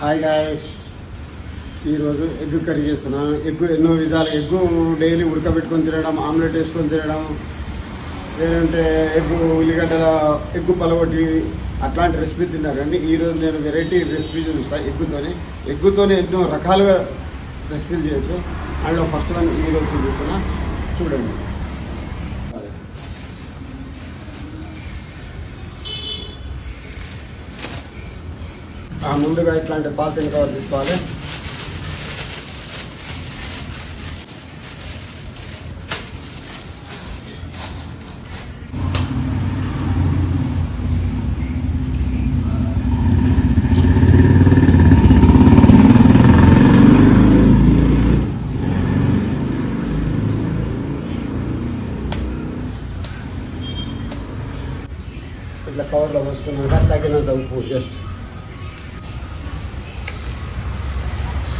Hi guys ఈరోజు egg curry చేస్తున్నాను. Egg ఎన్నో విధాలు. ఎగ్ డైలీ ఉడకబెట్టుకొని తినడం ఆమ్లెట్ వేసుకొని తినడం లేదంటే ఎగ్ ఉల్లిగడ్డల ఎగ్ పలగొట్టి అట్లాంటి రెసిపీ తిన్నారండి ఈరోజు నేను వెరైటీ రెసిపీ చూపిస్తాను ఎగ్గుతోని ఎగ్గుతోనే ఎన్నో రకాలుగా రెసిపీలు చేయొచ్చు. అందులో ఫస్ట్ వన్ ఈరోజు చూపిస్తున్నా. చూడండి. ముందుగా ఇట్లాంటి పాలిథిన్ కవర్ తీసుకోవాలి ఇట్లా కవర్లో వస్తున్నాక తగినంత ఉప్పు జస్ట్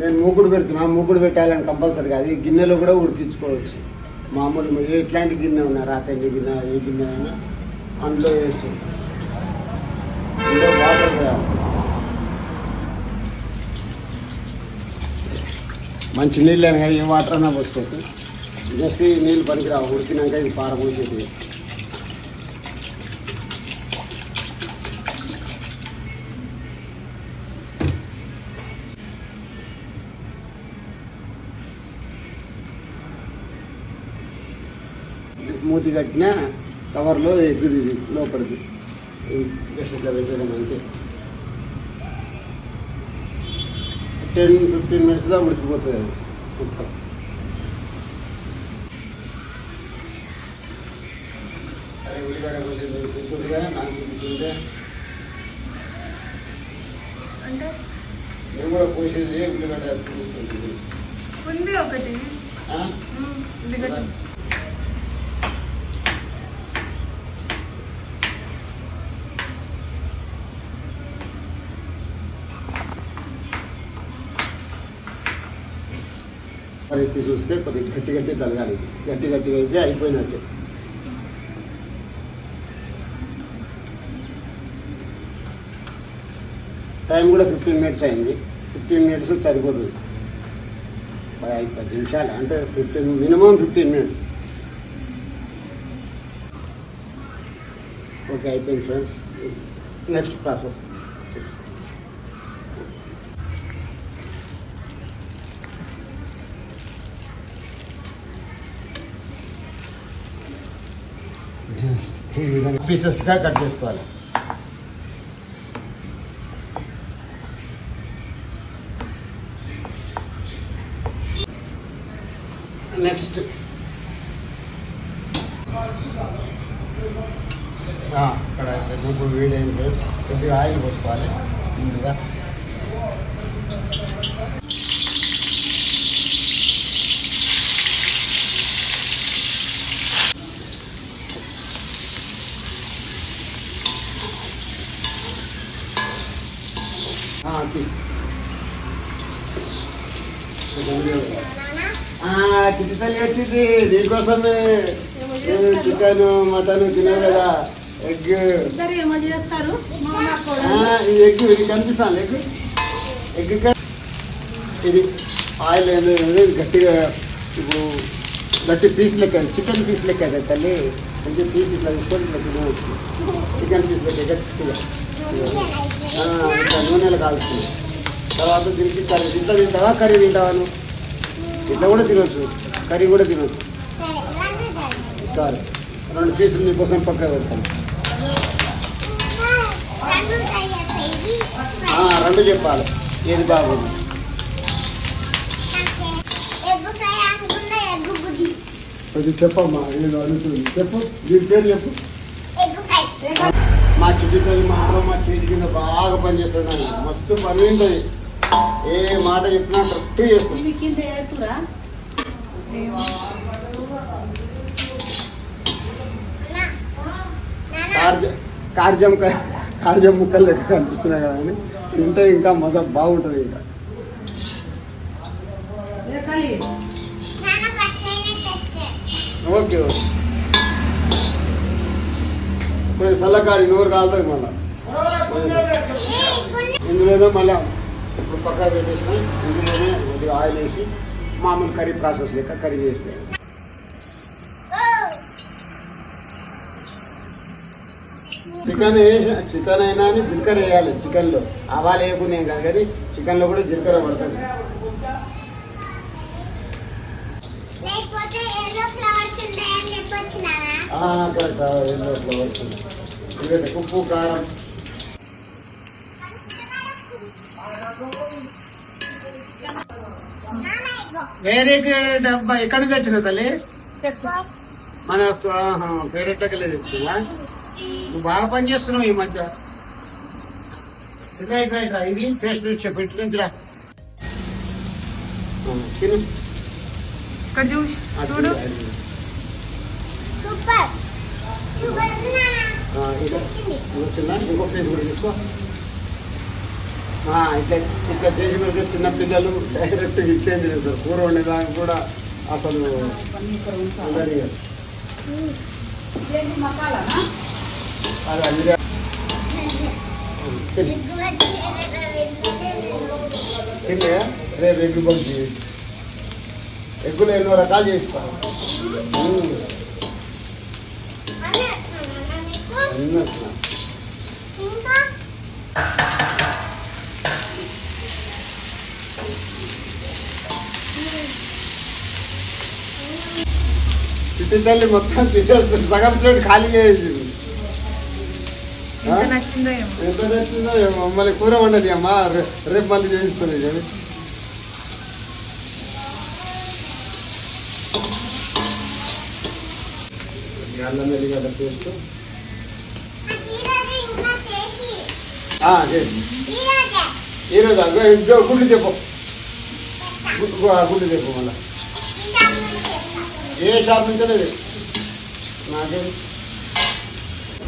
నేను మూకుడు పెడుతున్నా మూకుడు పెట్టాలని కంపల్సరీగా అది గిన్నెలో కూడా ఉడికించుకోవచ్చు. మామూలు ఎట్లాంటి గిన్నె ఉన్నా రాతండి గిన్నె ఏ గిన్నె అయినా అందులో వేయచ్చు. వాటర్ మంచి నీళ్ళు అనగా ఏ వాటర్ అయినా పోసుకోవచ్చు. జస్ట్ ఈ నీళ్ళు పనికిరావు. ఉడికినాక ఇది పారబోసేది. మూతి కట్టిన కవర్లో ఇది లోపలిది జస్ట్ ఇట్లా పెట్టడం అంతే టెన్ ఫిఫ్టీన్ మినిట్స్లో ఉడికిపోతుంది అది మొత్తం. నేను కూడా కోసేది ఉల్లిగడ్డ ఉంది ఒకటి ఆ? ఉమ్, ఉల్లిగడ్డ మరి ఎత్తి చూస్తే కొద్దిగా గట్టి గట్టి తలగాలి. గట్టి గట్టిగా అయితే అయిపోయినట్టే. టైం కూడా ఫిఫ్టీన్ మినిట్స్ అయింది. ఫిఫ్టీన్ మినిట్స్ సరిపోతుంది. పది ఐదు పది నిమిషాలు అంటే fifteen minimum fifteen minutes. Okay అయిపోయింది ఫ్రెండ్స్. Next process. ఈ విధంగా పీసెస్గా కట్ చేసుకోవాలి. నెక్స్ట్ ఇక్కడ గుగ్గు వేడైంది కొద్దిగా ఆయిల్ పోసుకోవాలి ముందుగా ఆ, తీ. ఆ, చిట్టి తల్లి వచ్చింది నీకోసమే చికెన్ మటన్ తినే కదా. ఎగ్. ఈ ఎగ్ ఇది కనిపిస్తాను ఎగ్. ఎగ్ ఇది ఆయిల్ ఏదో గట్టిగా ఇప్పుడు గట్టి పీస్ లెక్క చికెన్ పీస్ లెక్క కదా తల్లి. కొంచెం పీస్ ఇట్లా తీసుకొని ఇట్లా తినవచ్చు చికెన్ పీస్ లెక్క గట్టిగా. నూనెలో కాల్చుతుంది తర్వాత దీనికి కర్రీ ఇంత తింటావా? కర్రీ తింటావా నువ్వు? ఇట్లా కూడా తినవచ్చు కర్రీ కూడా తినవచ్చు సరే రెండు పీసులు నీకోసం పక్క పెడతాను. రెండు చెప్పాలి. ఏది బాగుంది? కొంచెం చెప్పమ్మా ఏదో అనుకుంది చెప్పు దీని పేరు చెప్పు. మా చుట్టుతో మా అమ్మ మా చేతి కింద బాగా పనిచేస్తుంది మస్తు పని ఉంటుంది. ఏ మాట చెప్పినా కరెక్ట్ కార్జ కార్జం ముక్కలు లెక్క కనిపిస్తున్నాయి కదా అని. తింటే ఇంకా మజా బాగుంటుంది ఇంకా. Okay okay. చల్లకారి నోరు కాలుతుంది మళ్ళా. ఇందులోనే మళ్ళా ఇప్పుడు పక్కా పెట్టేసిన ఇందులోనే కొద్దిగా ఆయిల్ వేసి మామూలు కర్రీ ప్రాసెస్ లెక్క కర్రీ చేస్తే. చికెన్ వేసి చికెన్ అయినా అని జీలకర్ర వేయాలి చికెన్లో. ఆవాలు వేయకుండా ఏం కాదు కానీ చికెన్లో కూడా జీలకర్ర పడుతుంది. ఎల్లో ఫ్లవర్స్ ఉప్పు కారం వేరే డబ్బా ఎక్కడ తెచ్చిన తల్లి? మన పేరెట్లకి తెచ్చుకున్నా నువ్వు బాగా పని చేస్తున్నావు ఈ మధ్య. ఇది చూసి ఆ, చూడు ఇంకో ప్లేట్ కూడా తీసుకో. ఇట్లా ఇట్లా చేసి పెడితే చిన్న పిల్లలు డైరెక్ట్ ఇట్లే చేస్తారు కూర వండేదానికి కూడా అసలు. అది తింటే రేపు ఎగ్గు బజ్జి. ఎగ్గులు ఎన్నో రకాలు చేస్తారు. అన్నీ. ఇంకా చిట్టి తల్లి మొత్తం తినేస్తుంది సగం ప్లేట్ ఖాళీ చేసింది ఎంత నచ్చిందో ఏమో ఎంత తెచ్చిందో ఏమో. మళ్ళీ కూర వండది అమ్మా రే- రేపు మళ్ళీ చేయిస్తుంది కానీ ఈ అల్లం వెల్లిగడ్డ పేస్ట్ నాకు ఈరోజు ఇంకా చేసి ఆ, చేసి ఈరోజే ఈరోజు అగ్గో ఇద్దో గుడ్లు చెప్పు చేస్తా గుడ్డు ఆ, గుడ్లు చెప్పు మళ్ళీ ఈ షాప్ నుంచి చేస్తా ఏ షాప్ నుంచో లేదు నాకే.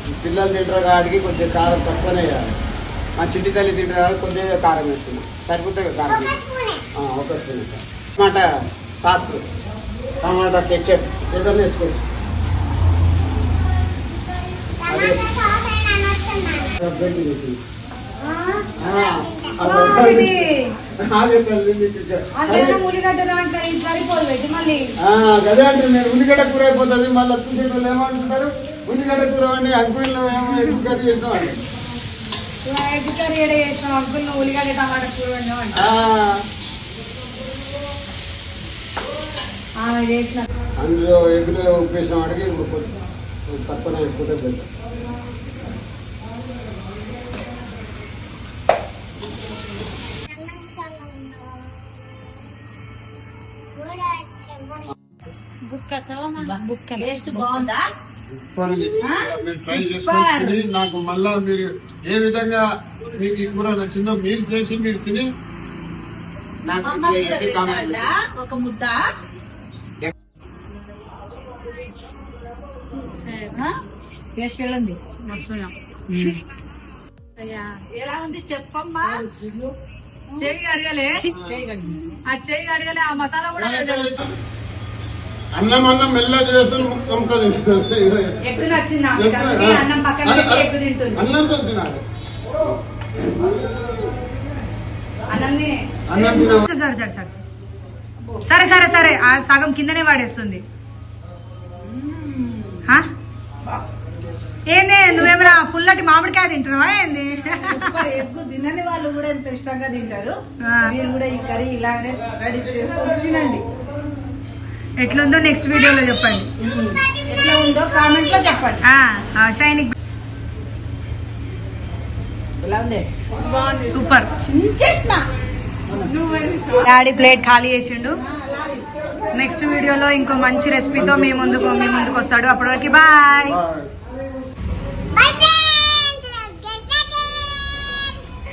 ఈ పిల్లలు తింటారు కాబట్టి కొద్దిగా కారం తక్కువనే వేయాలి. మా చిట్టి తల్లి తింటారు కాబట్టి కొద్దిగా కారం వేస్తున్నాం సరిపోతుంది కదా కారం ఒక స్పూనే. టమాటా సాస్ టమాటా కెచప్ ఏదైనా వేసుకోవచ్చు. అది అదే. ఉల్లిగడ్డ అంటే నేను కూర అయిపోతుంది మళ్ళీ చూసేటోళ్ళు ఏమంటుంటారు ఉల్లిగడ్డ కూర అండి అంకుల్ ఏమో ఎందుకు కర్రీ అండి ఎగ్ కర్రీ చేసినాం అంకుల్ ఉల్లిగడ్డ టమాటా కూర చేసిన అందులో ఎగ్గులో ఉప్పు వేసిన వాడికి ఉప్పు తక్కువ వేసుకుంటే బెటర్. నాకు మళ్ళా మీరు ఏ విధంగా మీకు ఈ కూర నచ్చిందో మీరు చేసి మీరు తిని నాకు. ఒక ముద్ద. వెళ్ళండి ఎలా ఉంది చెప్పమ్మా? చెయ్యి. అడగలే ఆ. చెయ్యి అడగలే ఆ మసాలా కూడా. అన్నం అన్నం మెల్ల చేస్తాను ముక్క ఎగ్ నచ్చింది? ఆమెకి. అందుకే అన్నం పక్కన పెట్టి ఎగ్ తింటుంది? అన్నంతో తినాలి. సరే సరే సరే సరే. సరే సరే ఆ సగం కిందనే వాడేస్తుంది. హా? ఏంది? నువ్వేమైనా పుల్లటి మామిడికాయ తింటున్నావా ఏంది? మరి ఎగ్గు తినని వాళ్ళు కూడా ఎంత ఇష్టంగా తింటారు. మీరు కూడా ఈ కర్రీ ఇలాగనే రెడీ చేసుకొని తినండి. ఎట్లుందో నెక్స్ట్ వీడియోలో చెప్పండి. ఎట్లా ఉందో కామెంట్లో చెప్పండి. ఆ, ఆ, షైనింగ్ ఎలా ఉంది? సూపర్ డాడీ ప్లేట్ ఖాళీ చేసిండు. నెక్స్ట్ వీడియోలో ఇంకో మంచి రెసిపీతో మీ ముందుకు మీ ముందుకు వస్తాడు. అప్పటి వరకు బాయ్ బాయ్